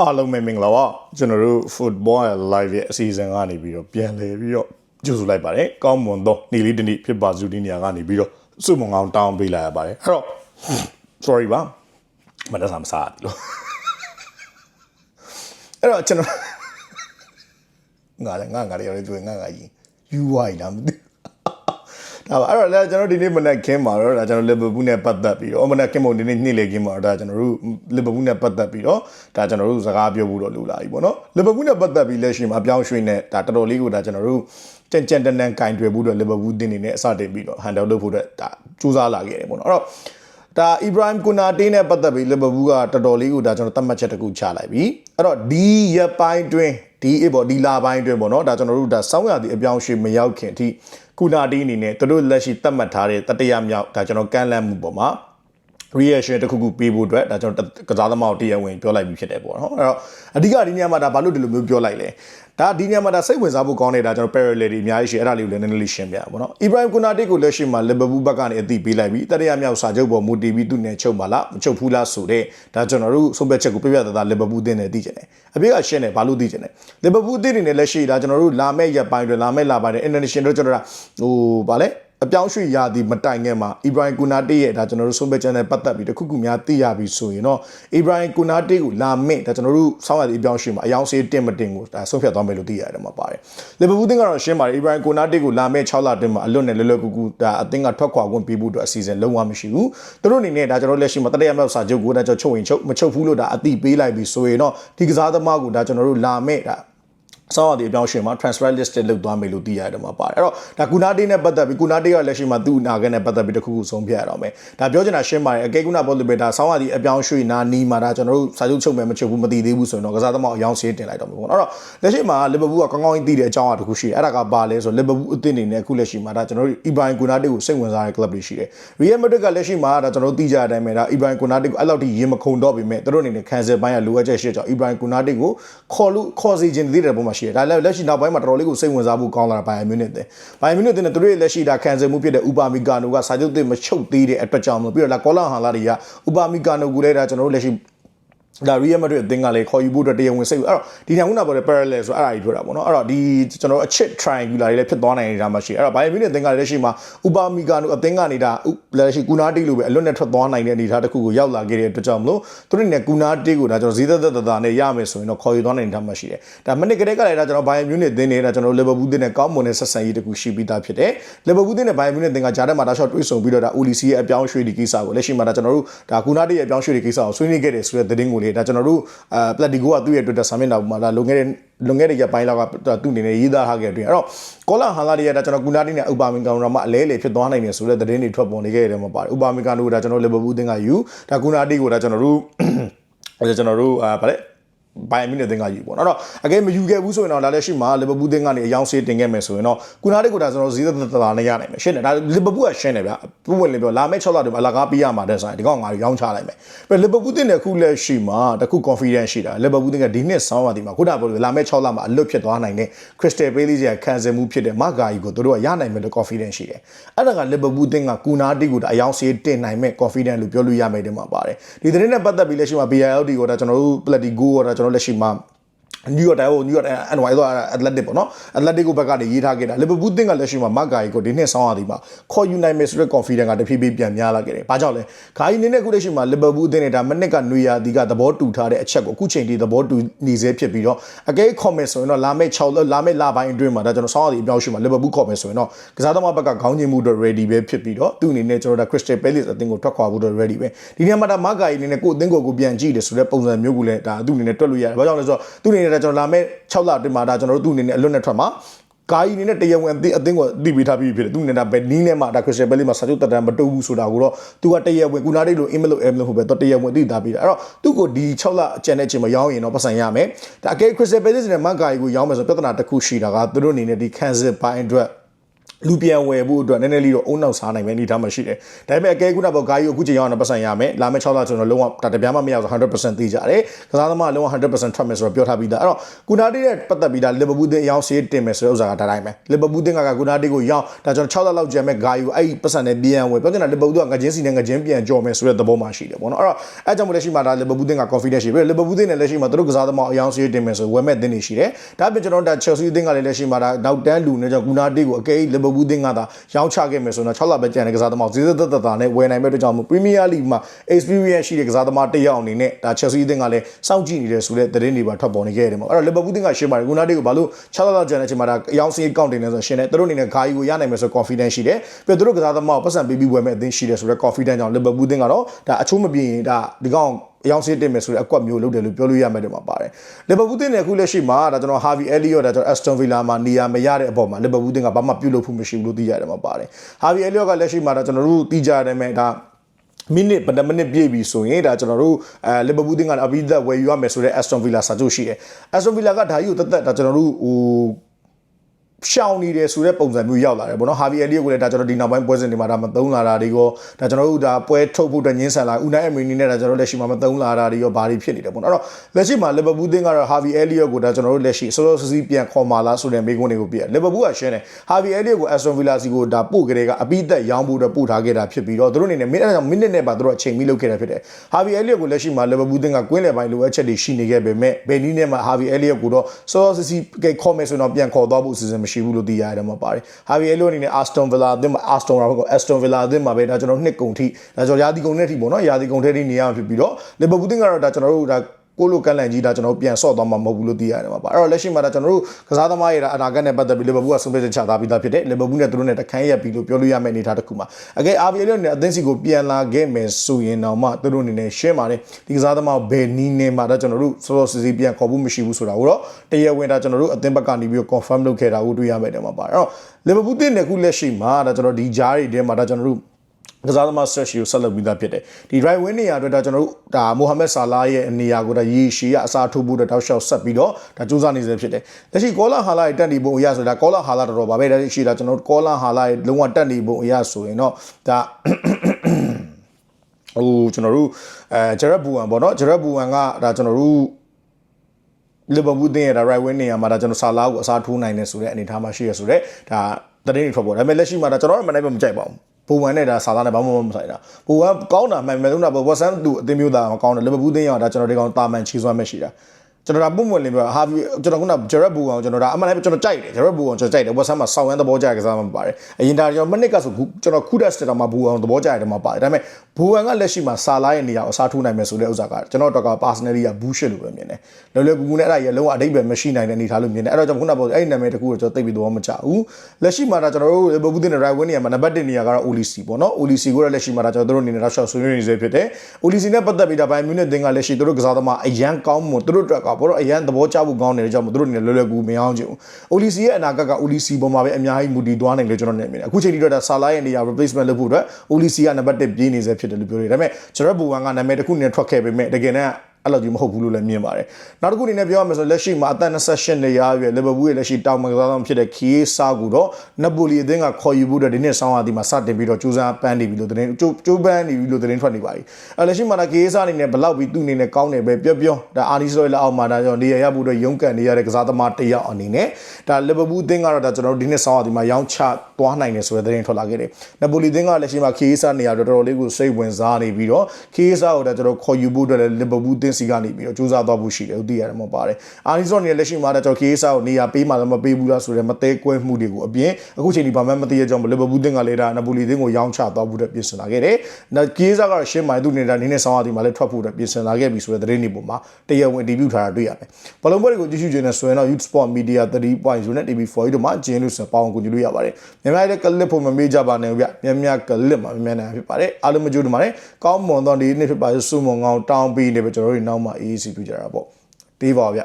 အားလုံးပဲမင်္ဂလာပါကျွန်တော်တို့ football live ရဲ့အစီအစဉ်ကနေပြီးတော့ပြန်လည်ပြီးတော့ကြိုဆိုလိုက်ပါတယ်ကောင်းမွန်သောနေ့လေးတစ်နေ့ဖြစ်ပါစုဒီနေရာကနေပြီးတော့စုမုံကောင်းတောင်းပေးလိုက်ရပါတယ်အဲ့တော့ sorry ပါမတဆာမစားဘူးလို့အဲ့တော့ကျွန်တော်ငါလည်းငါငါလည်းရတယ်သူငါငါကြီး UI လားမသိဘူး ဒါပါအဲ့တော့လည်းကျွန်တော်ဒီနေ့မနက်ခင်းမှာတော့ဒါကျွန်တော်လီဗာပူးနဲ့ပတ်သက်ပြီးတော့မနက်ခင်းမို့ဒီနေ့နေ့လေခင်းမှာတော့ဒါကျွန်တော်တို့လီဗာပူးနဲ့ပတ်သက်ပြီးတော့ဒါကျွန်တော်တို့စကားပြောဖို့တော့လိုလာပြီပေါ့နော်လီဗာပူးနဲ့ပတ်သက်ပြီးလက်ရှိမှာအပြောင်းရွှေ့နဲ့ဒါတော်တော်လေးကိုဒါကျွန်တော်တို့ကြံကြံတန်တန်ကင်တွယ်ဖို့တော့လီဗာပူးတင်းနေနဲ့အစတင်ပြီးတော့ဟန်ဒယ်လုပ်ဖို့တော့ဒါစူးစမ်းလာခဲ့တယ်ပေါ့နော်အဲ့တော့ဒါအီဘရာဟမ်ကူနာတေးနဲ့ပတ်သက်ပြီးလီဗာပူးကတော်တော်လေးကိုဒါကျွန်တော်သတ်မှတ်ချက်တစ်ခုချလိုက်ပြီအဲ့တော့ဒီရက်ပိုင်းတွင်း ဒီအေးပေါ့ဒီလာပိုင်းတွင်းပေါ့နော်ဒါကျွန်တော်တို့ဒါစောင်းရသည်အပြောင်းရွှေ့မရောက်ခင်အထိကူနာတီးအနေနဲ့သူတို့လက်ရှိသတ်မှတ်ထားတဲ့တတရမြောက်ဒါကျွန်တော်ကန့်လန့်မှုပေါ်မှာ reaction တစ်ခုခုပေးဖို့အတွက်ဒါကျွန်တော်ကစားသမားကိုတရားဝင်ပြောလိုက်ပြီးဖြစ်တယ်ပေါ့နော်အဲ့တော့အဓိကဒီညမှာဒါဘာလို့ဒီလိုမျိုးပြောလိုက်လဲဒါဒီညမှာဒါစိတ်ဝင်စားဖို့ကောင်းနေတာကျွန်တော် parallel တွေအများကြီးရှိအဲ့ဒါလေးကိုလည်းနည်းနည်းလေးရှင်းပြပါပေါ့နော် Ibrahim Konate ကိုလက်ရှိမှာ Liverpool ဘက်ကနေအသိပေးလိုက်ပြီးတတိယမြောက်စာချုပ်ပေါ်မူတည်ပြီးသူနဲ့ချုပ်ပါလားမချုပ်ဘူးလားဆိုတော့ဒါကျွန်တော်တို့ဆုံးဖြတ်ချက်ကိုပြပြသားသား Liverpool တင်းနေသိချင်တယ်အပြည့်ကရှင်းတယ်ဘာလို့သိချင်လဲ Liverpool တင်းနေလက်ရှိဒါကျွန်တော်တို့လာမဲ့ရက်ပိုင်းတွေလာမဲ့လာပိုင်းတွေ international တို့ကျွန်တော်တို့ဟိုဗာလဲ အပြောင်းရွှေ့ရာဒီမတိုင်ငယ်မှာအီဘရာဟင်ကူနာတေးရဲ့ဒါကျွန်တော်တို့ဆုံးဖြတ်ချက်နဲ့ပတ်သက်ပြီးတခုခုများသိရပြီဆိုရင်တော့အီဘရာဟင်ကူနာတေးကိုလာမင့်ဒါကျွန်တော်တို့ဆောင်းရသည်အပြောင်းရွှေ့မှာအယောင်စေးတင်မတင်ကိုဒါဆုံးဖြတ်သွားမယ်လို့သိရတယ်မှာပါတယ်လီဗာပူးသင်းကတော့ရှင်းပါတယ်အီဘရာဟင်ကူနာတေးကိုလာမင့်6လအတွင်းမှာအလွတ်နဲ့လွယ်လွယ်ကူကူဒါအသင်းကထွက်ခွာခွင့်ပေးဖို့အတွက်အစီအစဉ်လုံးဝမရှိဘူးသူတို့အနေနဲ့ဒါကျွန်တော်လက်ရှိမှာတတိယမြောက်စာချုပ်ကိုဒါကျွန်တော်ချုပ်ရင်ချုပ်မချုပ်ဘူးလို့ဒါအတိပေးလိုက်ပြီဆိုရင်တော့ဒီကစားသမားကိုဒါကျွန်တော်တို့လာမင့်ဒါ စောင်းရတဲ့အပြောင်းရွှေ့မှာ transfer list လောက်သွားမယ်လို့သိရတယ်မှာပါတယ်အဲ့တော့ဒါကူနာတေးနဲ့ပတ်သက်ပြီးကူနာတေးကလက်ရှိမှာသူ့အနာဂတ်နဲ့ပတ်သက်ပြီးတခုခုဆုံးဖြတ်ရတော့မယ်ဒါပြောချင်တာရှင်းပါတယ်အကဲကူနာပေါ်လူပေဒါစောင်းရတဲ့အပြောင်းရွှေ့နာနီးမှာဒါကျွန်တော်တို့စာချုပ်ချုပ်မယ်မချုပ်ဘူးမသိသေးဘူးဆိုရင်တော့ကစားသမားအယောင်စေးတင်လိုက်တော့မယ်ပေါ့နော်အဲ့တော့လက်ရှိမှာလီဗာပူးကကောင်းကောင်းကြီးသိတဲ့အကြောင်းအရာတခုရှိတယ်အဲ့ဒါကပါလဲဆိုလီဗာပူးအသင်းအနေနဲ့အခုလက်ရှိမှာဒါကျွန်တော်တို့အီဘိုင်ကူနာတေးကိုစိတ်ဝင်စားတဲ့ club တွေရှိတယ်ရီယယ်မက်ဒရစ်ကလက်ရှိမှာဒါကျွန်တော်တို့သိကြတဲ့အတိုင်းပဲဒါအီဘိုင်ကူနာတေးကိုအဲ့လောက်ထိရင်မခုန်တော့ပေမဲ့သူတို့အနေနဲ့ခံစစ်ပိုင်းကလိုအပ်ချက်ရှိကြောင်းအီဘိုင်ကူနာတေးကိုခေါ်လို့ခေါ်စီခြင်းသိတဲ့ပုံမှာရှိတယ်ဒါလည်းလက်ရှိနောက်ပိုင်းမှာတော်တော်လေးကိုစိတ်ဝင်စားဖို့ကောင်းလာတာဘိုင်ယန်မြူနစ်တဲ့ဘိုင်ယန်မြူနစ်တဲ့သူတို့ရဲ့လက်ရှိဒါခံစစ်မှုဖြစ်တဲ့ဥပါမီကာနိုကစာချုပ်သစ်မချုပ်သေးတဲ့အတွက်ကြောင့်မလို့ပြီးတော့လာကောလာဟန်လာတွေကဥပါမီကာနိုကိုလည်းဒါကျွန်တော်တို့လက်ရှိ ဒါ Real Madrid အသင်းကလည်းခေါ်ယူဖို့အတွက်တရားဝင်စိတ်အဲ့တော့ဒီညခုနပေါ်တဲ့ parallel ဆိုအဲ့ဒါကြီးပြောတာပေါ့နော်အဲ့တော့ဒီကျွန်တော်တို့အချစ် triangular တွေလည်းဖြစ်သွားနိုင်နေတာမှရှိအဲ့တော့ Bayern Munich အသင်းကလည်းလက်ရှိမှာ Upamecano အသင်းကနေဒါလက်ရှိကူနာတီလိုပဲအလွတ်နဲ့ထွက်သွားနိုင်တဲ့အနေအထားတစ်ခုကိုရောက်လာခဲ့တဲ့အတွက်ကြောင့်မလို့သူတို့နဲ့ကူနာတီကိုဒါကျွန်တော်ဈေးသက်သက်သက်နဲ့ရမယ်ဆိုရင်တော့ခေါ်ယူသွားနိုင်တာမှရှိတယ်ဒါမနစ်ကလေးကလည်းဒါကျွန်တော် Bayern Munich အသင်းနဲ့ဒါကျွန်တော် Liverpool အသင်းနဲ့ကောင်းမွန်တဲ့ဆက်ဆံရေးတစ်ခုရှိပြီးသားဖြစ်တယ် Liverpool အသင်းနဲ့ Bayern Munich အသင်းကဂျာတက်မှာဒါရှော့တွေးဆုံပြီးတော့ဒါ Olise ရဲ့အပြောင်းရွှေ့ဒီကိစ္စကိုလက်ရှိမှာဒါကျွန်တော်တို့ဒါကူနာတီရဲ့အပြောင်းရွှေ့ဒီကိစ္စကိုဆွေးနွေးခဲ့တယ်ဆိုတဲ့သတင်းကိုလေဒါကျွန်တော်တို့အဲပလက်ဒီဂိုကသူ့ရဲ့ Twitter စာမျက်နှာမှာဒါလွန်ခဲ့တဲ့လွန်ခဲ့တဲ့ရက်ပိုင်းလောက်ကသူ့အနေနဲ့ရေးသားထားခဲ့တဲ့အတွင်းအဲ့တော့ကောလာဟန်လာတွေကဒါကျွန်တော်ကူနာတီနဲ့ဥပါမင်ကန်ရောမှအလဲလေဖြစ်သွားနိုင်တယ်ဆိုတဲ့သတင်းတွေထွက်ပေါ်နေခဲ့တယ်မှာပါတယ်ဥပါမင်ကန်တို့ဒါကျွန်တော်လီဗာပူးအသင်းကယူဒါကူနာတီကိုဒါကျွန်တော်တို့အဲကျွန်တော်တို့အာဗါလဲ ဘိုင်မီနဲ့တင်ကယူပေါ့နော်တော့အကယ်မယူခဲ့ဘူးဆိုရင်တော့ဒါလည်းရှိမှာလီဗာပူးတင်ကနေအယောင်ဆေးတင်ခဲ့မယ်ဆိုရင်တော့ကုနာတစ်ကိုဒါကျွန်တော်ဈေးသက်သက်သာနဲ့ရနိုင်မယ်ရှင်းတယ်ဒါလီဗာပူးကရှင်းတယ်ဗျပုံဝင်လေးပြောလာမယ့်6လတည်းမှာအလကားပေးရမှာတဲ့ဆိုင်ဒီကောင်ငါရောင်းချလိုက်မယ်ပြီးလီဗာပူးတင်တဲ့ခုလက်ရှိမှာတခု confidence ရှိတာလီဗာပူးတင်ကဒီနှစ်ဆောင်းပါဒီမှာခုနကပြောလို့လာမယ့်6လမှာအလွတ်ဖြစ်သွားနိုင်တဲ့ Crystal Palace ရဲ့ခံစားမှုဖြစ်တဲ့မဂါကြီးကိုတို့ကရနိုင်မယ်လို့ confidence ရှိတယ်အဲ့ဒါကလီဗာပူးတင်ကကုနာတစ်ကိုဒါအယောင်ဆေးတင်နိုင်မဲ့ confidence လို့ပြောလို့ရမယ်တဲ့မှာပါတယ်ဒီသတင်းနဲ့ပတ်သက်ပြီးလက်ရှိမှာ BILD ကိုဒါကျွန်တော်တို့ Platigo ကိုဒါကျွန်တော်လက်ရှိမှာ နယူးယောက်တိုင်းဟိုနယူးယောက်တိုင်းအန်ဝိုင်ဆိုအက်တလက်တစ်ပေါ့နော်အက်တလက်တစ်ကိုဘက်ကနေရေးထားခဲ့တာလီဗာပူးသင်းကလက်ရှိမှာမတ်ဂါကြီးကိုဒီနှစ်ဆောင်းရသည်မှာခေါ်ယူနိုင်မယ်ဆိုတဲ့ confidence ကတဖြည်းဖြည်းပြန်များလာခဲ့တယ်။ဘာကြောင့်လဲ။ဂါကြီးနေနဲ့ခုလက်ရှိမှာလီဗာပူးအသင်းနဲ့ဒါမနစ်ကနွေရာဒီကသဘောတူထားတဲ့အချက်ကိုအခုချိန်ထိသဘောတူနေစေဖြစ်ပြီးတော့အကဲခေါ်မယ်ဆိုရင်တော့လာမယ့်6လလာမယ့်လပိုင်းအတွင်းမှာဒါကျွန်တော်ဆောင်းရသည်အပြောင်းရှိမှာလီဗာပူးခေါ်မယ်ဆိုရင်တော့ကစားသမားဘက်ကခေါင်းချင်းမှုတော့ ready ပဲဖြစ်ပြီးတော့သူ့အနေနဲ့ကျွန်တော်ဒါ Crystal Palace အသင်းကိုထွက်ခွာဖို့တော့ ready ပဲ။ဒီနေရာမှာဒါမတ်ဂါကြီးအနေနဲ့ကိုယ်အသင်းကိုကိုပြန်ကြည့်တယ်ဆိုတဲ့ပုံစံမျိုးကိုလည်းဒါသူ့အနေနဲ့တွက်လို့ရတယ်။ဘာကြောင့်လဲဆိုတော့သူ့အနေနဲ့ဒါကျွန်တော်လာမယ့်6လအတွင်းမှာဒါကျွန်တော်တို့သူ့အနေနဲ့အလွတ်နဲ့ထွက်မှာကာယီနေနဲ့တရားဝင်အသင်းအသင်းကိုသိပေးထားပြီးဖြစ်တယ်သူနေတာဘယ်နီးနဲ့မှဒါခရစ်စတယ်ဘယ်လီမှာစာချုပ်တက်တမ်းမတူဘူးဆိုတာကိုတော့သူကတရားဝင်ကုနာတိတ်လို့အင်မလို့အမလို့ဟုတ်ပဲတော့တရားဝင်သိထားပြီးတာအဲ့တော့သူ့ကိုဒီ6လအကျန်တဲ့ချိန်မှာရောင်းရင်တော့ပတ်စံရမယ်ဒါအကဲခရစ်စတယ်ဘယ်လီနဲ့မန်ကာယီကိုရောင်းမယ်ဆိုပြဿနာတစ်ခုရှိတာကသူတို့အနေနဲ့ဒီခံစစ်ပိုင်းအတွက် လူပြန်ဝယ်ဖို့အတွက်နည်းနည်းလေးတော့အုံနောက်စားနိုင်မယ်အနေထားမှရှိတယ်။ဒါပေမဲ့အကဲခုနကဂါကြီးကိုအခုချိန်ရောက်အောင်ပတ်စံရမယ်။လာမယ့်6လကျွန်တော်လုံးဝတပြားမှမရဆို100%သိကြတယ်။ကစားသမားလုံးဝ100%ထွက်မယ်ဆိုတော့ပြောထားပြီးသား။အဲ့တော့ကုနာတီနဲ့ပတ်သက်ပြီးသားလီဗာပူးသင်းအယောင်စီးတင်မယ်ဆိုတဲ့ဥစ္စာကဒါတိုင်းပဲ။လီဗာပူးသင်းကကုနာတီကိုရောက်ဒါကျွန်တော်6လလောက်ကျန်မဲ့ဂါကြီးကိုအဲ့ဒီပတ်စံနဲ့ပြန်ဝယ်ပြောချင်တာလီဗာပူးကငချင်းစီနဲ့ငချင်းပြန်ကြော်မယ်ဆိုတဲ့သဘောမှရှိတယ်ပေါ့နော်။အဲ့တော့အဲ့ကြောင့်မို့လက်ရှိမှာဒါလီဗာပူးသင်းက confidence ရှိပြီ။လီဗာပူးသင်းနဲ့လက်ရှိမှာသူတို့ကစားသမားအယောင်စီးတင်မယ်ဆိုဝယ်မဲ့သင်းတွေရှိတယ်။ဒါပြင်ကျွန်တော်တို့ဒါ Chelsea သင်းကလည်းလက်ရှိမှာဒါနောက်တန်းလူနဲ့ကြောင့်ကုနာတီကိုအကဲလီဗာပူးသင်းကသာရောင်းချခဲ့မယ်ဆိုတော့6လပဲကျန်တဲ့ကစားသမားကိုဈေးသက်သက်သာနဲ့ဝယ်နိုင်မဲ့အတွက်ကြောင့်မို့ Premier League မှာ experience ရှိတဲ့ကစားသမားတစ်ယောက်အနေနဲ့ဒါ Chelsea အသင်းကလည်းစောင့်ကြည့်နေတယ်ဆိုတဲ့သတင်းတွေပါထွက်ပေါ်နေခဲ့တယ်ပေါ့အဲ့တော့ Liverpool အသင်းကရှင်းပါတယ်ကုနာတေကိုဘာလို့6လလောက်ကျန်တဲ့အချိန်မှာဒါအယောင်စီးကောင့်တင်နေဆိုရှင်းတယ်သူတို့အနေနဲ့ဂါကြီးကိုရနိုင်မယ်ဆို confidence ရှိတယ်ပြီးတော့သူတို့ကစားသမားကိုပတ်စံပေးပြီးဝယ်မဲ့အသင်းရှိတယ်ဆိုတော့ confidence ကြောင့် Liverpool အသင်းကတော့ဒါအချိုးမပြင်းရင်ဒါဒီကောင် အယောင်စီးတင်မယ်ဆိုတဲ့အကွက်မျိုးလုပ်တယ်လို့ပြောလို့ရမယ်တယ်မှာပါတယ်လီဗာပူးတင်းနဲ့အခုလက်ရှိမှာဒါကျွန်တော် Harvey Elliott ဒါကျွန်တော် Aston Villa မှာနေရာမရတဲ့အပေါ်မှာလီဗာပူးတင်းကဘာမှပြုတ်လို့ဖို့မရှိဘူးလို့သိရတယ်မှာပါတယ် Harvey Elliott ကလက်ရှိမှာဒါကျွန်တော်တို့သိကြရတယ်မယ်ဒါမိနစ်ဗဒမိနစ်ပြည့်ပြီဆိုရင်ဒါကျွန်တော်တို့အဲလီဗာပူးတင်းကအဘိဓာဝယ်ယူရမယ်ဆိုတဲ့ Aston Villa စာချုပ်ရှိတယ် Aston Villa ကဒါကြီးကိုတသက်ဒါကျွန်တော်တို့ဟို ရှောင်းနေတယ်ဆိုတဲ့ပုံစံမျိုးရောက်လာတယ်ဗောနော်ဟာဗီအယ်လီယိုကိုလည်းဒါကျွန်တော်ဒီနောက်ပိုင်းပွဲစဉ်တွေမှာဒါမသုံးလာတာတွေရောဒါကျွန်တော်တို့ဒါပွဲထုတ်ဖို့အတွက်ညှင်းဆန်လာဦးနိုင်အမရီနီနဲ့ဒါကျွန်တော်လက်ရှိမှာမသုံးလာတာတွေရောဘာတွေဖြစ်နေတယ်ဗောနော်အဲ့တော့လက်ရှိမှာလီဗာပူးသင်းကတော့ဟာဗီအယ်လီယိုကိုဒါကျွန်တော်တို့လက်ရှိဆောဆောစီစီပြန်ခေါ်မာလာဆိုတဲ့မိကုန်းတွေကိုပြရလီဗာပူးကရှင်းတယ်ဟာဗီအယ်လီယိုကိုအက်စတွန်ဗီလာစီကိုဒါပို့ကြတဲ့ကအပိသက်ရောင်းဖို့အတွက်ပို့ထားခဲ့တာဖြစ်ပြီးတော့သူတို့အနေနဲ့မိနစ်မိနစ်နဲ့ပါသူတို့အချိန်မီလုပ်ခဲ့တာဖြစ်တယ်ဟာဗီအယ်လီယိုကိုလက်ရှိမှာလီဗာပူးသင်းကကွင်းလယ်ပိုင်းလိုအပ်ချက်တွေရှိနေခဲ့ပေမဲ့ဘယ်နည်းနဲ့မှဟာဗီအယ်လီယိုကိုတော့ဆောဆောစီစီခေါ်မယ်ဆိုတော့ပြန်ခေါ်သွားဖို့အစီအစဉ်မရှိဘူးလို့သိရတယ်မှာပါတယ်ဟာဗီအယ်လိုအနေနဲ့အာစတွန်ဗီလာအသင်းမှာအာစတွန်ရာဘကိုအက်စတွန်ဗီလာအသင်းမှာပဲဒါကျွန်တော်နှစ်ကုန်ထိဒါကျွန်တော်ရာသီကုန်တဲ့ထိပေါ့နော်ရာသီကုန်တဲ့ထိနေရမှာဖြစ်ပြီးတော့လီဗာပူးတင်းကတော့ဒါကျွန်တော်တို့ဒါ ကိုလိုကလန်ကြီးဒါကျွန်တော်ပြန်ဆော့သွားမှာမဟုတ်ဘူးလို့သိရတယ်မှာပါအဲ့တော့လက်ရှိမှာဒါကျွန်တော်တို့ကစားသမားရဲ့အနာဂတ်နဲ့ပတ်သက်ပြီးလီဗာပူးကဆုံးဖြတ်ချက်ချသားပြီးသားဖြစ်တယ်လီဗာပူးနဲ့သူတို့နဲ့တခန်းရက်ပြီးလို့ပြောလို့ရမယ့်အနေအထားတစ်ခုမှာအကယ်အာဗီအယ်လိုနဲ့အသင်းစီကိုပြန်လာခဲ့မယ်ဆိုရင်တော့မှသူတို့အနေနဲ့ရှင်းပါတယ်ဒီကစားသမားဘယ်နီးနေမှာဒါကျွန်တော်တို့စောစောစီစီပြန်ခေါ်ဖို့မရှိဘူးဆိုတာကိုတော့တရားဝင်ဒါကျွန်တော်တို့အသင်းဘက်ကနေပြီးတော့ confirm လုပ်ခဲ့တာကိုတွေ့ရမယ်တဲ့မှာပါအဲ့တော့လီဗာပူးတင်းနဲ့ခုလက်ရှိမှာဒါကျွန်တော်ဒီဂျားတွေထဲမှာဒါကျွန်တော်တို့ ကစားသမား stretch ကိုဆက်လုပ်ပြီးသားဖြစ်တယ်ဒီ right wing နေရာအတွက်ဒါကျွန်တော်တို့ဒါမိုဟာမက်ဆာလာရဲ့အနေရာကိုဒါရေရှည်ကအစားထိုးဖို့အတွက်တောက်လျှောက်ဆက်ပြီးတော့ဒါစူးစမ်းနေစေဖြစ်တယ်လက်ရှိကောလာဟာလာရဲ့တက်နေပုံအရဆိုတာကောလာဟာလာတော်တော်ပါပဲဒါရှိတာကျွန်တော်တို့ကောလာဟာလာရဲ့လုံးဝတက်နေပုံအရဆိုရင်တော့ဒါဟိုကျွန်တော်တို့အဲဂျရက်ဘူဝမ်ပေါ့နော်ဂျရက်ဘူဝမ်ကဒါကျွန်တော်တို့လီဗာပူးတင်းရဲ့ဒါ right wing နေရာမှာဒါကျွန်တော်ဆာလာကိုအစားထိုးနိုင်တယ်ဆိုတဲ့အနေအထားမှာရှိရဆိုတော့ဒါတရင်တွေထွက်ပေါ်ဒါပေမဲ့လက်ရှိမှာဒါကျွန်တော်တို့မနိုင်မကြိုက်ပါဘူး ဘူဝမ်နဲ့ဒါဆာလာနဲ့ဘာမှမဆိုင်တာဘူဝမ်ကောင်းတာမှန်မယ်လို့တော့ဝက်ဆမ်သူအသင်းမျိုးသားကောင်းတယ်လီဗာပူးတင်းရောဒါကျွန်တော်ဒီကောင်တာမန်ချီဆွမ်းမဲ့ရှိတာ ကျွန်တော်ဒါပုံမှန်လင်းပြောဟာကျွန်တော်ကဂျရက်ဘူအောင်ကျွန်တော်ဒါအမှန်လည်းကျွန်တော်ကြိုက်တယ်ဂျရက်ဘူအောင်ကျွန်တော်ကြိုက်တယ်ဝက်ဆမ်မှာဆောင်းရမ်းသဘောကျကစားမှပါတယ်အရင်ဒါကျွန်တော်မနစ်ကဆိုကျွန်တော်ခုဒက်စတက်မှာဘူအောင်သဘောကျရတယ်မှာပါတယ်ဒါပေမဲ့ဘူအောင်ကလက်ရှိမှာဆာလာရဲ့နေရာကိုအစားထိုးနိုင်မယ်ဆိုတဲ့ဥစ္စာကကျွန်တော်တော့က personally က bullshit လို့ပဲမြင်တယ်လောလောကူကူနဲ့အဲ့ဒါရလုံးဝအတိတ်ပဲမရှိနိုင်တဲ့အနေထားလို့မြင်တယ်အဲ့တော့ကျွန်တော်ခုနကပြောအဲ့ဒီနာမည်တခုကိုကျွန်တော်သိပြီးတော့မကြဘူးလက်ရှိမှာဒါကျွန်တော်တို့ဘဘူးတင်တဲ့ right wing နေရာမှာနံပါတ်1နေရာကတော့ OLC ပေါ့နော် OLC ကိုလည်းလက်ရှိမှာဒါကျွန်တော်တို့အနေနဲ့တော့ short ဆွေးနွေးနေစေဖြစ်တယ် OLC နဲ့ပတ်သက်ပြီးဒါဘိုင်မြူနစ်တင်ကလက်ရှိတို့ကစားသမားအရန်ကောင်းမှုတို့အတွက်ကဘောတော့အရန်သဘောကျဖို့ကောင်းနေတဲ့ကြောင့်မို့တို့အနေနဲ့လွယ်လွယ်ကူမအောင်ချင်ဘူး OLC ရဲ့အနာဂတ်က OLC ပေါ်မှာပဲအများကြီးမူတည်သွားနိုင်လို့ကျွန်တော်နေမြင်တယ်အခုချိန်ထိတော့ဒါဆာလာရဲ့နေရာ replacement လုပ်ဖို့အတွက် OLC ကနံပါတ်1ပြေးနေစေဖြစ်တယ်လို့ပြောရတယ်ဒါပေမဲ့ကျွန်တော်ဘူဝမ်ကနာမည်တစ်ခုနဲ့ထွက်ခဲ့ပေမဲ့တကယ်နဲ့ အဲ့လိုကြီးမဟုတ်ဘူးလို့လည်းမြင်ပါတယ်နောက်တစ်ခုအနေနဲ့ပြောရမယ်ဆိုလက်ရှိမှာအသက်28နှစ်ရာရွယ်လီဗာပူးရဲ့လက်ရှိတောင်မကစားဆောင်ဖြစ်တဲ့ခီယေးဆာကိုတော့နပိုလီအသင်းကခေါ်ယူဖို့တဲ့ဒီနှစ်ဆောင်းရာသီမှာစတင်ပြီးတော့ကြိုးစားပန်းနေပြီလို့သတင်းကြိုးကြိုးပန်းနေပြီလို့သတင်းထွက်နေပါပြီအဲ့လက်ရှိမှာခီယေးဆာအနေနဲ့ဘလောက်ပြီးသူ့အနေနဲ့ကောင်းတယ်ပဲပြောပြောဒါအာနီဆိုရဲ့လက်အောက်မှာဒါကြောင့်နေရရဖို့အတွက်ရုန်းကန်နေရတဲ့ကစားသမားတစ်ယောက်အနေနဲ့ဒါလီဗာပူးအသင်းကတော့ဒါကျွန်တော်တို့ဒီနှစ်ဆောင်းရာသီမှာရောင်းချသွားနိုင်တယ်ဆိုတဲ့သတင်းထွက်လာခဲ့တယ်နပိုလီအသင်းကလက်ရှိမှာခီယေးဆာနေရာတော်တော်လေးကိုစိတ်ဝင်စားနေပြီးတော့ခီယေးဆာကိုဒါကျွန်တော်ခေါ်ယူဖို့အတွက်လီဗာပူးအသင်းစီကနေပြီးတော့ကြိုးစားသွားဖို့ရှိတယ်ဟုတ်သိရတယ်မဟုတ်ပါတယ်အာနီဆိုနေလက်ရှိမှာတော့ကျွန်တော်ခီယေးဆာကိုနေရာပေးမှလည်းမပေးဘူးလားဆိုတဲ့မသေးကွဲမှုတွေကိုအပြင်အခုချိန်ဒီဘာမှမသိရကြောင်းလီဗာပူးအသင်းကလည်းဒါနပိုလီအသင်းကိုရောင်းချသွားဖို့အတွက်ပြင်ဆင်လာခဲ့တယ်နောက်ခီယေးဆာကတော့ရှင်းမိုင်သူနေတာနင်းနဲ့ဆောင်းရာသီမှာလည်းထွက်ဖို့အတွက်ပြင်ဆင်လာခဲ့ပြီဆိုတဲ့သတင်းတွေပေါ်မှာတရားဝင် debut ထားတာတွေ့ရမယ်ဘလုံးပွဲတွေကိုကြည့်ရှုခြင်းနဲ့ဆိုရင်တော့ Youth Sport Media 3.0နဲ့ TV4 တို့မှာကျင်းလို့ဆိုပေါင်းကူညီလို့ရပါတယ်မြန်မာရဲ့ကလစ်ဖို့မမေ့ကြပါနဲ့ဗျမြန်မြကလစ်မှာမြန်မြန်ဖြစ်ပါတယ်အားလုံးမကြိုးတမှာလည်းကောင်းမွန်သောဒီနေ့ဖြစ်ပါစုမုံငောင်းတောင်းပြီးနေပဲကျွန်တော်တို့နောက်မှအေးအေးစီတွေ့ကြတာပေါ့တေးပါဗျ